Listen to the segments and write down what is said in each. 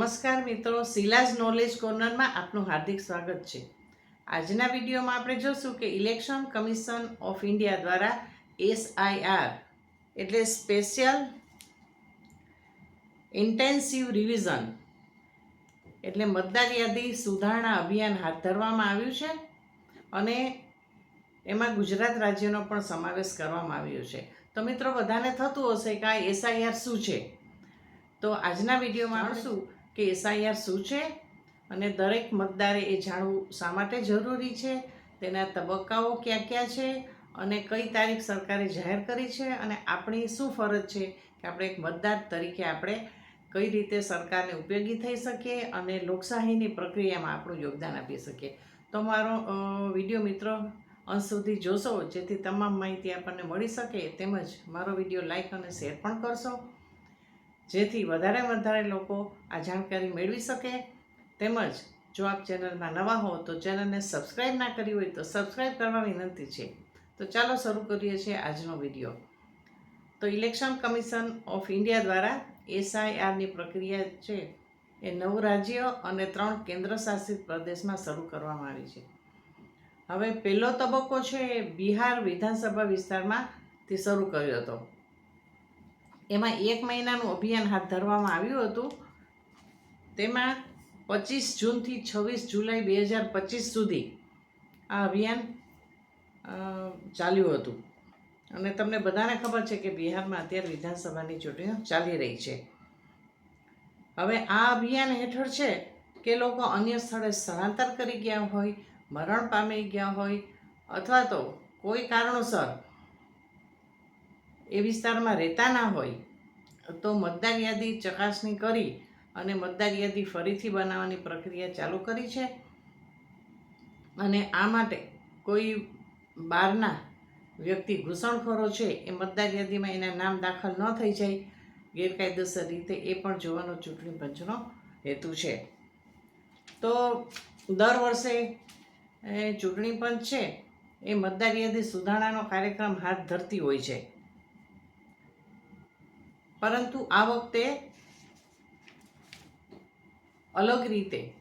નમસ્કાર મિત્રો શિલાજ નોલેજ કોર્નરમાં આપનું હાર્દિક સ્વાગત છે. આજના વિડીયોમાં આપણે જોશું કે ઇલેક્શન કમિશન ઓફ ઇન્ડિયા દ્વારા એસઆઈઆર એટલે સ્પેશિયલ ઇન્ટેન્સિવ રિવિઝન એટલે મતદાર યાદી સુધારણા અભિયાન હાથ ધરવામાં આવ્યું છે અને એમાં ગુજરાત રાજ્યનો પણ સમાવેશ કરવામાં આવ્યો છે. તો મિત્રો બધાને થતું હશે કે આ એસઆઈઆર શું છે? તો આજના વિડીયોમાં જાણશું કે એસઆઈઆર શું છે અને દરેક મતદારે એ જાણવું શા માટે જરૂરી છે, તેના તબક્કાઓ ક્યાં ક્યાં છે અને કઈ તારીખ સરકારે જાહેર કરી છે અને આપણી શું ફરજ છે કે આપણે એક મતદાર તરીકે આપણે કઈ રીતે સરકારને ઉપયોગી થઈ શકીએ અને લોકશાહીની પ્રક્રિયામાં આપણું યોગદાન આપી શકીએ. તો મારો વીડિયો મિત્રો અંત સુધી જોશો, જેથી તમામ માહિતી આપણને મળી શકે, તેમજ મારો વીડિયો લાઈક અને શેર પણ કરશો. જેથી વધારે વધારે લોકો આ જાણકારી મેળવી શકે. તેમજ જો આપ ચેનલમાં નવા હો તો ચેનલને સબસ્ક્રાઈબ ના કરી હોય તો સબસ્ક્રાઈબ કરવા વિનંતી છે. તો ચાલો શરૂ કરીએ છીએ આજનો વીડિયો. તો ઇલેક્શન કમિશન ઓફ ઇન્ડિયા દ્વારા એસઆઈઆરની પ્રક્રિયા છે એ નવ રાજ્યો અને ત્રણ કેન્દ્રશાસિત પ્રદેશમાં શરૂ કરવામાં આવી છે. હવે પહેલો તબક્કો છે એ બિહાર વિધાનસભા વિસ્તારમાંથી શરૂ કર્યો હતો. એમાં એક મહિનાનું અભિયાન હાથ ધરવામાં આવ્યું હતું. તેમાં પચીસ જૂનથી છવ્વીસ જુલાઈ બે હજાર પચીસ સુધી આ અભિયાન ચાલ્યું હતું. અને તમને બધાને ખબર છે કે બિહારમાં અત્યારે વિધાનસભાની ચૂંટણીઓ ચાલી રહી છે. હવે આ અભિયાન હેઠળ છે કે લોકો અન્ય સ્થળે સ્થળાંતર કરી ગયા હોય, મરણ પામી ગયા હોય, અથવા તો કોઈ કારણોસર એ વિસ્તારમાં રહેતા ના હોય, તો મતદાર યાદી ચકાસણી કરી અને મતદાર યાદી ફરીથી બનાવવાની પ્રક્રિયા ચાલુ કરી છે. અને આ માટે કોઈ બહારના વ્યક્તિ ઘૂસણખોરો છે, એ મતદાર યાદીમાં એના નામ દાખલ ન થઈ જાય, ગેરકાયદેસર રીતે એ પણ જોવાનો ચૂંટણી પંચનો હેતુ છે. તો દર વર્ષે ચૂંટણી પંચ છે, એ મતદાર યાદી સુધારણાનો કાર્યક્રમ હાથ ધરતી હોય છે. પરંતુ આ વખતે અલગ રીતે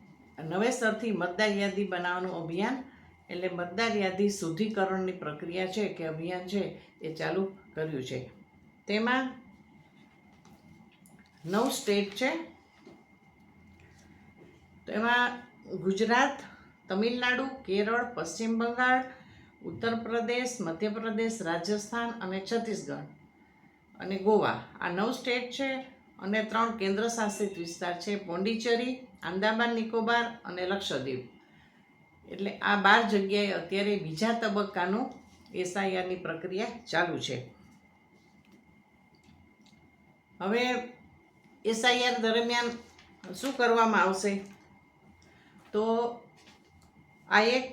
નવેસરથી મતદાર યાદી બનાવવાનું અભિયાન એટલે મતદાર યાદી શુદ્ધિકરણની પ્રક્રિયા છે કે અભિયાન છે એ ચાલુ કર્યું છે. તેમાં નવ સ્ટેટ છે. તેમાં ગુજરાત, તમિલનાડુ, કેરળ, પશ્ચિમ બંગાળ ઉત્તર પ્રદેશ મધ્યપ્રદેશ, રાજસ્થાન અને છત્તીસગઢ. અને ગોવા. આ નવ સ્ટેટ છે અને ત્રણ કેન્દ્ર શાસિત વિસ્તાર છે. પોંડિચેરી, આંદામાન નિકોબાર અને લક્ષદ્વીપ. એટલે આ બાર જગ્યાએ અત્યારે બીજા તબક્કાનું એસઆઈઆરની પ્રક્રિયા ચાલુ છે. હવે એસઆઈઆર દરમિયાન શું કરવામાં આવશે? તો આ એક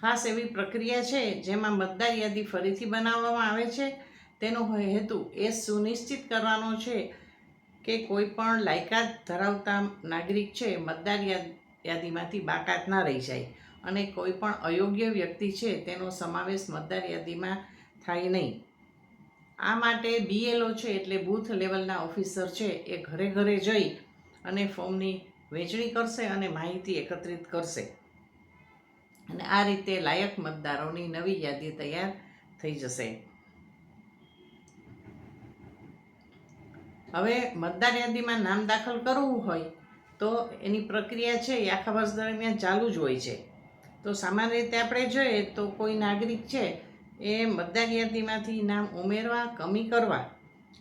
ખાસ એવી પ્રક્રિયા છે જેમાં મતદાર યાદી ફરીથી બનાવવામાં આવે છે. તેનો હેતુ એ સુનિશ્ચિત કરવાનો છે કે કોઈ પણ લાયકાત ધરાવતા નાગરિક છે, મતદાર યાદ- યાદીમાંથી બાકાત ના રહી જાય અને કોઈ પણ અયોગ્ય વ્યક્તિ છે, તેનો સમાવેશ મતદાર યાદીમાં થાય નહીં. આ માટે બીએલઓ છે, એટલે બૂથ લેવલના ઓફિસર છે, એ ઘરે ઘરે જઈ અને ફોર્મની વહેંચણી કરશે અને માહિતી એકત્રિત કરશે. અને આ રીતે લાયક મતદારોની નવી યાદી તૈયાર થઈ જશે. હવે મતદાર યાદીમાં નામ દાખલ કરવું હોય તો એની પ્રક્રિયા છે એ આખા વર્ષ દરમિયાન ચાલુ જ હોય છે. તો સામાન્ય રીતે આપણે જોઈએ તો કોઈ નાગરિક છે એ મતદાર યાદીમાંથી નામ ઉમેરવા, કમી કરવા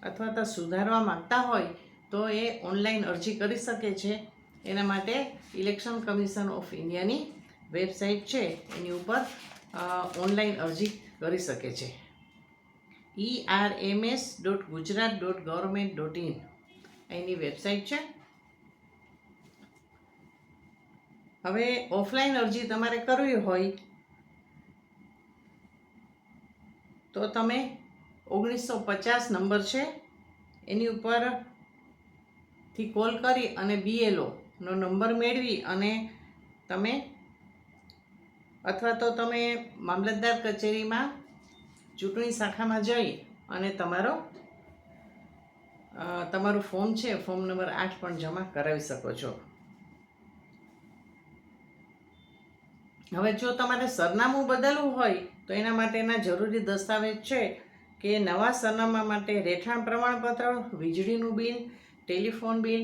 અથવા તો સુધારવા માંગતા હોય તો એ ઓનલાઈન અરજી કરી શકે છે. એના માટે ઇલેક્શન કમિશન ઓફ ઇન્ડિયાની વેબસાઇટ છે. એની ઉપર ઓનલાઈન અરજી કરી શકે છે. E R M S dot Gujarat dot government dot in any website છે. હવે ઓફલાઈન અરજી તમારે કરવી હોય તો તમે ઓગણીસો પચાસ નંબર છે, એની ઉપરથી કોલ કરી અને બીએલઓ નો નંબર મેળવી અને તમે અથવા તો તમે મામલતદાર કચેરીમાં ચૂંટણી શાખામાં જઈ અને તમારો તમારું ફોર્મ છે, ફોર્મ નંબર આઠ પણ જમા કરાવી શકો છો. હવે જો તમારે સરનામું બદલવું હોય, તો એના માટેના જરૂરી દસ્તાવેજ છે કે નવા સરનામા માટે રહેઠાણ પ્રમાણપત્ર, વીજળીનું bill, telephone bill,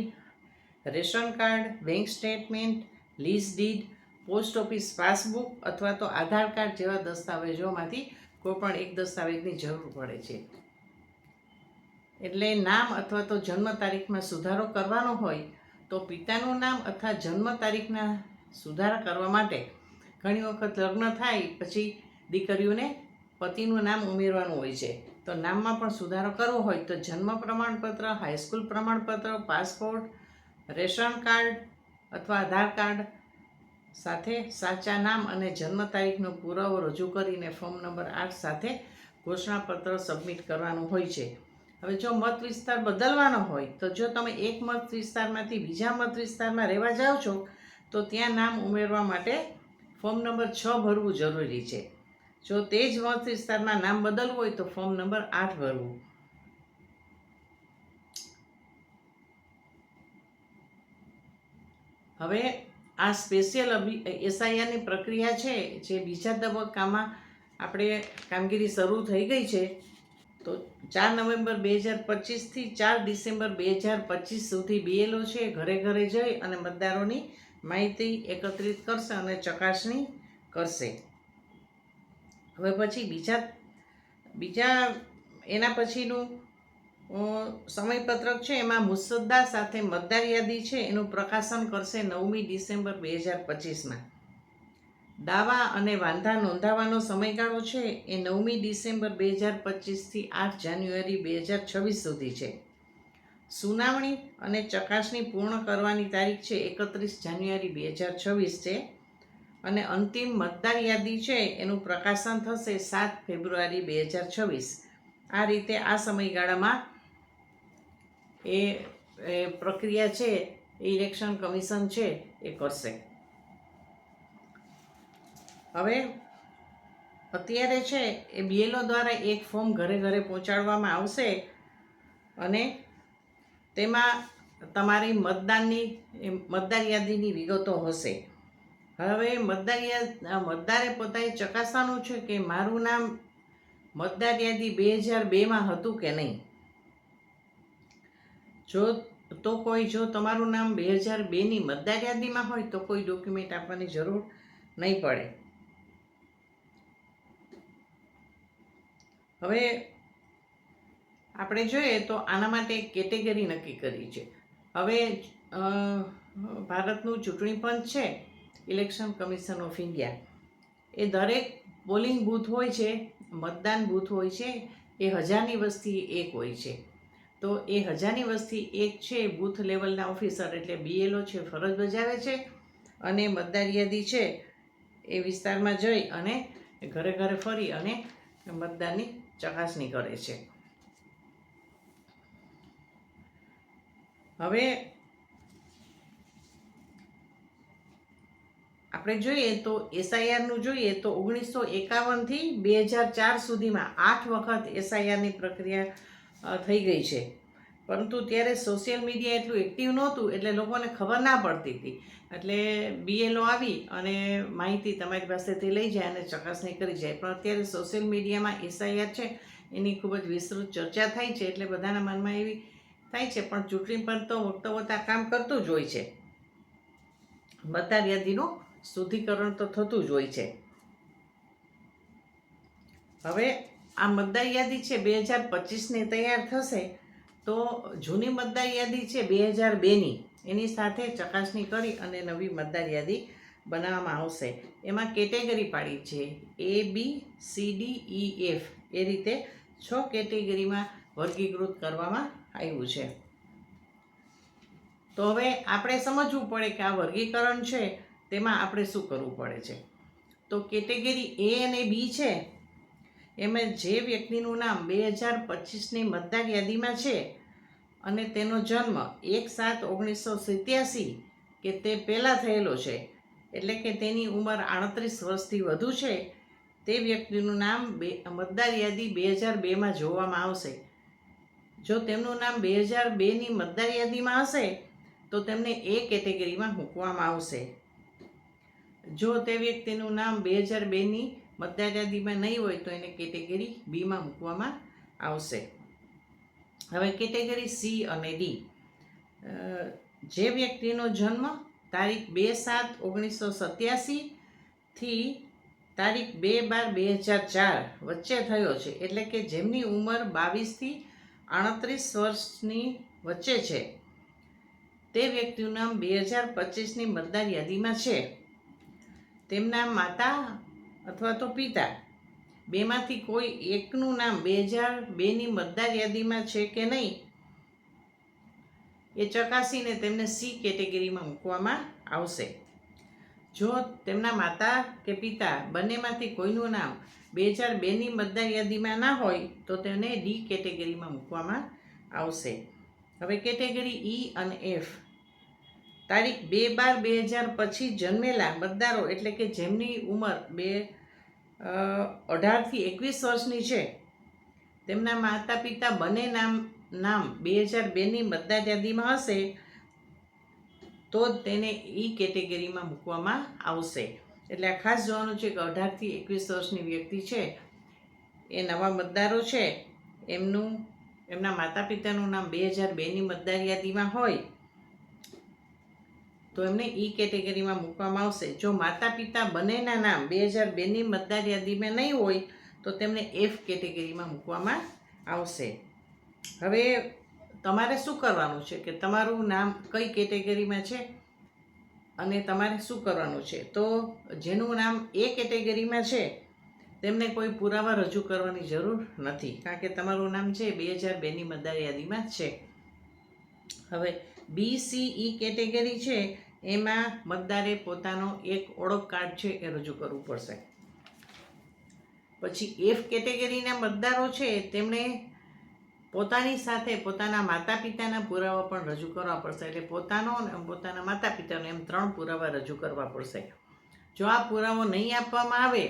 ration card, bank statement, lease deed post office passbook અથવા તો આધાર કાર્ડ જેવા દસ્તાવેજોમાંથી કોઈ પણ એક દસ્તાવેજની જરૂર પડે છે. એટલે નામ અથવા તો જન્મ તારીખમાં સુધારો કરવાનો હોય તો પિતાનું નામ અથવા જન્મ તારીખના સુધારા કરવા માટે ઘણી વખત લગ્ન થાય પછી દીકરીઓને પતિનું નામ ઉમેરવાનું હોય છે. તો નામમાં પણ સુધારો કરવો હોય તો જન્મ પ્રમાણપત્ર, હાઈસ્કૂલ પ્રમાણપત્ર, પાસપોર્ટ, રેશન કાર્ડ અથવા આધાર કાર્ડ સાથે સાચા નામ અને જન્મ તારીખનો પુરાવો રજૂ કરીને ફોર્મ નંબર આઠ સાથે ઘોષણાપત્ર સબમિટ કરવાનું હોય છે. હવે જો મત વિસ્તાર બદલવાનો હોય, તો જો તમે એક મત વિસ્તારમાંથી બીજા મત વિસ્તારમાં રહેવા જાઓ છો, તો ત્યાં નામ ઉમેરવા માટે ફોર્મ નંબર છ ભરવું જરૂરી છે. જો તે જ મત વિસ્તારમાં નામ બદલવું હોય, તો ફોર્મ નંબર આઠ ભરવું. હવે આ સ્પેશિયલ અભિ એસઆઈઆરની પ્રક્રિયા છે, જે બીજા તબક્કામાં આપણે કામગીરી શરૂ થઈ ગઈ છે. તો ચાર નવેમ્બર બે હજાર પચીસથી ચાર ડિસેમ્બર બે હજાર પચીસ સુધી બીએલઓ છે, ઘરે ઘરે જઈ અને મતદારોની માહિતી એકત્રિત કરશે અને ચકાસણી કરશે. હવે પછી બીજા બીજા એના પછીનું સમયપત્રક છે, એમાં મુસદ્દા સાથે મતદાર યાદી છે, એનું પ્રકાશન કરશે નવમી ડિસેમ્બર બે હજાર પચીસમાં. દાવા અને વાંધા નોંધાવાનો સમયગાળો છે, એ નવમી ડિસેમ્બર બે હજાર પચીસથી આઠ જાન્યુઆરી બે હજાર છવ્વીસ સુધી છે. સુનાવણી અને ચકાસણી પૂર્ણ કરવાની તારીખ છે, એકત્રીસ જાન્યુઆરી બે હજાર છવ્વીસ છે. અને અંતિમ મતદાર યાદી છે, એનું પ્રકાશન થશે સાત ફેબ્રુઆરી બે હજાર છવ્વીસ. આ રીતે આ સમયગાળામાં એ પ્રક્રિયા છે ઇલેક્શન કમિશન છે, એ કરશે. હવે અત્યારે છે, એ બીએલઓ દ્વારા એક ફોર્મ ઘરે ઘરે પહોંચાડવામાં આવશે અને તેમાં તમારી મતદાનની મતદાર યાદીની વિગતો હશે. હવે મતદાર મતદારે પોતાએ ચકાસવાનું છે કે મારું નામ મતદાર યાદી બે હજાર બેમાં હતું કે નહીં? જો, તો કોઈ જો તમારું નામ બે હજાર બેની મતદાર યાદીમાં હોય, તો કોઈ ડોક્યુમેન્ટ આપવાની જરૂર નહીં પડે. હવે આપણે જોઈએ તો આના માટે કેટેગરી નક્કી કરી છે. હવે ભારતનું ચૂંટણી પંચ છે, ઇલેક્શન કમિશન ઓફ ઇન્ડિયા. એ દરેક પોલિંગ બૂથ હોય છે, મતદાન બૂથ હોય છે, એ હજારની વસ્તી એક હોય છે. તો એ હજારની વસ્તી એક છે, બૂથ લેવલના ઓફિસર એટલે બીએલઓ છે, ફરજ બજાવે છે અને મતદાર યાદી છે એ વિસ્તારમાં જઈ અને ઘરે ઘરે ફરી અને મતદારની ચકાસણી કરે છે. હવે આપણે જોઈએ તો એસઆઈઆરનું જોઈએ તો ઓગણીસો એકાવનથી બે હજાર ચાર સુધીમાં આઠ વખત એસઆઈઆરની પ્રક્રિયા થઈ ગઈ છે. પરંતુ ત્યારે સોશિયલ મીડિયા એટલું એક્ટિવ નહોતું એટલે લોકોને ખબર ના પડતી હતી. એટલે બીએલઓ આવી અને માહિતી તમારી પાસેથી લઈ જાય અને ચકાસણી કરી જાય. પણ અત્યારે સોશિયલ મીડિયામાં એસઆઈઆર છે, એની ખૂબ જ વિસ્તૃત ચર્ચા થાય છે એટલે બધાના મનમાં એવી થાય છે. પણ ચૂંટણી પર તો વખતો વખત કામ કરતું જ હોય છે. મતદાર યાદીનું શુદ્ધિકરણ તો થતું જ હોય છે. હવે આ મતદાર યાદી છે બે હજાર પચીસની તૈયાર થશે, તો જૂની મતદાર યાદી છે બે હજાર બેની. એની સાથે ચકાસણી કરી અને નવી મતદાર યાદી બનાવવામાં આવશે. એમાં કેટેગરી પાડી છે A, B, C, D, E, F. એ રીતે છ કેટેગરીમાં વર્ગીકૃત કરવામાં આવ્યું છે. તો હવે આપણે સમજવું પડે કે આ વર્ગીકરણ છે, તેમાં આપણે શું કરવું પડે છે? તો કેટેગરી એ અને બી છે એમાં જે વ્યક્તિનું નામ બે હજાર પચીસની મતદાર યાદીમાં છે અને તેનો જન્મ એક સાત ઓગણીસો સિત્યાસી કે તે પહેલાં થયેલો છે, એટલે કે તેની ઉંમર આડત્રીસ વર્ષથી વધુ છે, તે વ્યક્તિનું નામ બે, મતદાર યાદી બે હજાર બેમાં જોવામાં આવશે. જો તેમનું નામ બે હજાર બેની મતદાર યાદીમાં હશે, તો તેમને એ કેટેગરીમાં મૂકવામાં આવશે. જો તે વ્યક્તિનું નામ બે હજાર બેની મતદાર યાદીમાં નહીં હોય તો એને કેટેગરી બીમાં મૂકવામાં આવશે. હવે કેટેગરી સી અને ડી. જે વ્યક્તિનો જન્મ તારીખ બે સાત ઓગણીસો સત્યાસીથી તારીખ બે બાર બે હજાર ચાર વચ્ચે થયો છે. એટલે કે જેમની ઉંમર બાવીસથી આડત્રીસ વર્ષની વચ્ચે છે. તે વ્યક્તિનું નામ બે હજાર પચીસની મતદાર યાદીમાં છે. તેમના માતા અથવા તો પિતા. બેમાંથી કોઈ એકનું નામ, બે હજાર બેની મતદાર યાદીમાં છે કે નહીં? એ ચકાસીને તેમને સી કેટેગરીમાં મૂકવામાં આવશે. જો તેમના માતા કે પિતા બંનેમાંથી કોઈનું નામ બે હજાર બેની મતદાર યાદીમાં ના હોય, તો તેને ડી કેટેગરીમાં મૂકવામાં આવશે. હવે કેટેગરી ઈ અને એફ તારીખ બે બાર બે હજાર પછી જન્મેલા મતદારો એટલે કે જેમની ઉંમર બે અઢારથી એકવીસ વર્ષની છે. તેમના માતા પિતા બંને નામ નામ બે હજાર બેની મતદાર યાદીમાં હશે, તો જ તેને ઈ કેટેગરીમાં મૂકવામાં આવશે. એટલે આ ખાસ જોવાનું છે કે અઢારથી એકવીસ વર્ષની વ્યક્તિ છે, એ નવા મતદારો છે. એમનું, એમના માતા પિતાનું નામ બે હજાર બેની મતદાર યાદીમાં હોય તો એમને ઈ કેટેગરીમાં મૂકવામાં આવશે. જો માતા પિતા બંનેના નામ બે હજાર બેની મતદાર યાદીમાં નહીં હોય, તો તેમને એફ કેટેગરીમાં મૂકવામાં આવશે. હવે તમારે શું કરવાનું છે કે તમારું નામ કઈ કેટેગરીમાં છે અને તમારે શું કરવાનું છે? તો જેનું નામ એ કેટેગરીમાં છે, તેમને કોઈ પુરાવા રજૂ કરવાની જરૂર નથી, કારણ કે તમારું નામ છે બે હજાર બેની મતદાર યાદીમાં છે. હવે બી સી ઈ કેટેગરી છે એમાં મતદારે પોતાનો એક ઓળખ કાર્ડ છે એ રજૂ કરવું પડશે. પછી એફ કેટેગરીના મતદારો છે, તેમણે પોતાની સાથે પોતાના માતા પિતાના પુરાવા પણ રજૂ કરવા પડશે. એટલે પોતાનો અને પોતાના માતા પિતાનો એમ ત્રણ પુરાવા રજૂ કરવા પડશે. જો આ પુરાવો નહીં આપવામાં આવે,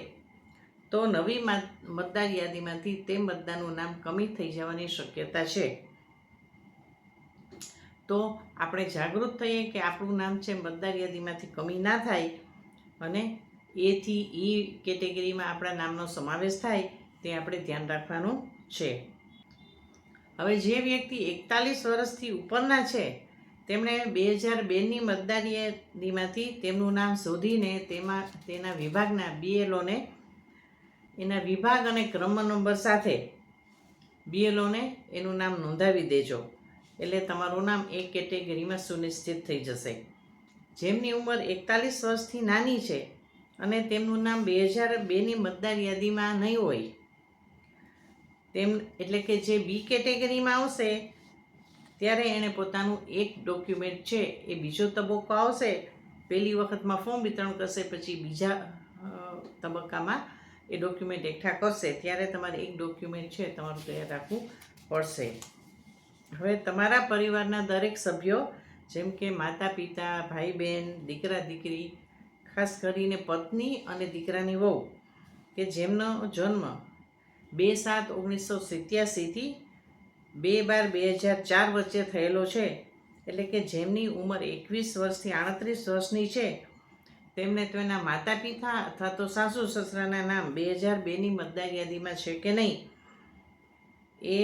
તો નવી મત- મતદાર યાદીમાંથી તે મતદારનું નામ કમી થઈ જવાની શક્યતા છે. તો આપણે જાગૃત થઈએ કે આપણું નામ છે મતદાર યાદીમાંથી કમી ના થાય અને એથી ઈ કેટેગરીમાં આપણા નામનો સમાવેશ થાય, તે આપણે ધ્યાન રાખવાનું છે. હવે જે વ્યક્તિ એકતાલીસ વર્ષથી ઉપરના છે, તેમણે બે હજાર બેની મતદાર યાદીમાંથી તેમનું નામ શોધીને તેમાં, તેના વિભાગના બીએલઓને એના વિભાગ અને ક્રમ નંબર સાથે બીએલઓને એનું નામ નોંધાવી દેજો. એટલે તમારું નામ એ કેટેગરીમાં સુનિશ્ચિત થઈ જશે. જેમની ઉંમર એકતાલીસ વર્ષથી નાની છે અને તેમનું નામ બે હજાર બેની મતદાર યાદીમાં નહીં હોય. તેમ એટલે કે જે બી કેટેગરીમાં આવશે, ત્યારે એણે પોતાનું એક ડોક્યુમેન્ટ છે એ બીજો તબક્કો આવશે. પહેલી વખતમાં ફોર્મ વિતરણ કરશે, પછી બીજા તબક્કામાં એ ડોક્યુમેન્ટ એકઠા કરશે. ત્યારે તમારે એક ડોક્યુમેન્ટ છે તમારું તૈયાર રાખવું પડશે. હવે તમારા પરિવારના દરેક સભ્યો, જેમ કે માતા પિતા, ભાઈ બહેન, દીકરા દીકરી, ખાસ કરીને પત્ની અને દીકરાની વહુ, કે જેમનો જન્મ બે સાત ઓગણીસો સિત્યાસીથી બે બાર બે હજાર ચાર વચ્ચે થયેલો છે. એટલે કે જેમની ઉંમર એકવીસ વર્ષથી આડત્રીસ વર્ષની છે. તેમને તેના માતા પિતા અથવા તો સાસુ સસરાના નામ બે હજાર બેની મતદાર યાદીમાં છે કે નહીં, એ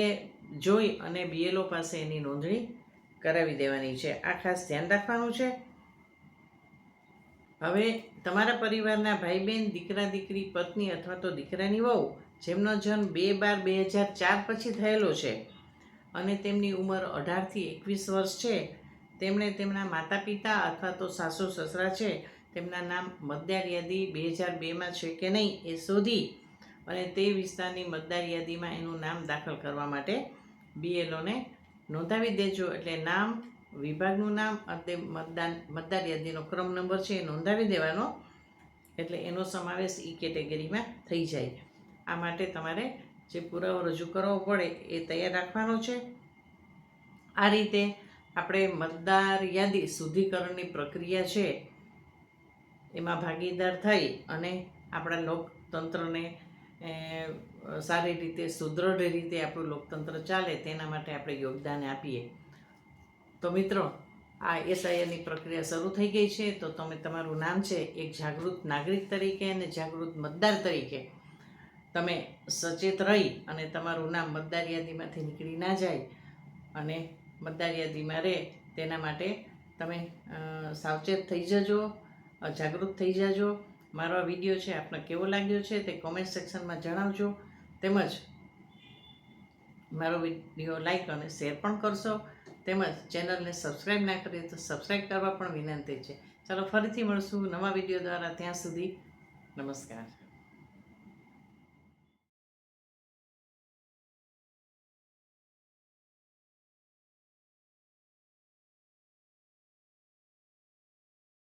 જોઈ અને બીએલઓ પાસે એની નોંધણી કરાવી દેવાની છે. આ ખાસ ધ્યાન રાખવાનું છે. હવે તમારા પરિવારના ભાઈ બહેન દીકરા, દીકરી, પત્ની અથવા તો દીકરાની વહુ, જેમનો જન્મ બે બાર બે હજાર ચાર પછી થયેલો છે અને તેમની ઉંમર અઢારથી એકવીસ વર્ષ છે, તેમણે તેમના માતા પિતા અથવા તો સાસુ, સસરા છે, તેમના નામ મતદાર યાદી બે હજાર બેમાં છે કે નહીં એ શોધી અને તે વિસ્તારની મતદાર યાદીમાં એનું નામ દાખલ કરવા માટે બીએલઓને નોંધાવી દેજો. એટલે નામ, વિભાગનું નામ અને મતદાન, મતદાર યાદીનો ક્રમ નંબર છે એ નોંધાવી દેવાનો. એટલે એનો સમાવેશ ઈ કેટેગરીમાં થઈ જાય. આ માટે તમારે જે પુરાવો રજૂ કરવો પડે એ તૈયાર રાખવાનો છે. આ રીતે આપણે મતદાર યાદી શુદ્ધિકરણની પ્રક્રિયા છે, એમાં ભાગીદાર થઈ અને આપણા લોકતંત્રને સારી રીતે, સુદૃઢ રીતે આપણું લોકતંત્ર ચાલે, તેના માટે આપણે યોગદાન આપીએ. તો મિત્રો, આ એસઆઈઆરની પ્રક્રિયા શરૂ થઈ ગઈ છે, તો તમે, તમારું નામ છે, એક જાગૃત નાગરિક તરીકે અને જાગૃત મતદાર તરીકે. તમે સચેત રહી અને તમારું નામ મતદાર યાદીમાંથી નીકળી ના જાય અને મતદાર યાદીમાં રહે, તેના માટે તમે સાવચેત થઈ જજો જાગૃત થઈ જજો મારો આ વીડિયો છે, આપને કેવો લાગ્યો છે તે કોમેન્ટ સેક્શનમાં જણાવજો. તેમજ મારો વીડિયો લાઈક અને શેર પણ કરશો. તેમજ ચેનલને સબસ્ક્રાઈબ ના કરીએ તો સબસ્ક્રાઈબ કરવા પણ વિનંતી છે. ચાલો ફરીથી મળશું નવા વીડિયો દ્વારા. ત્યાં સુધી નમસ્કાર.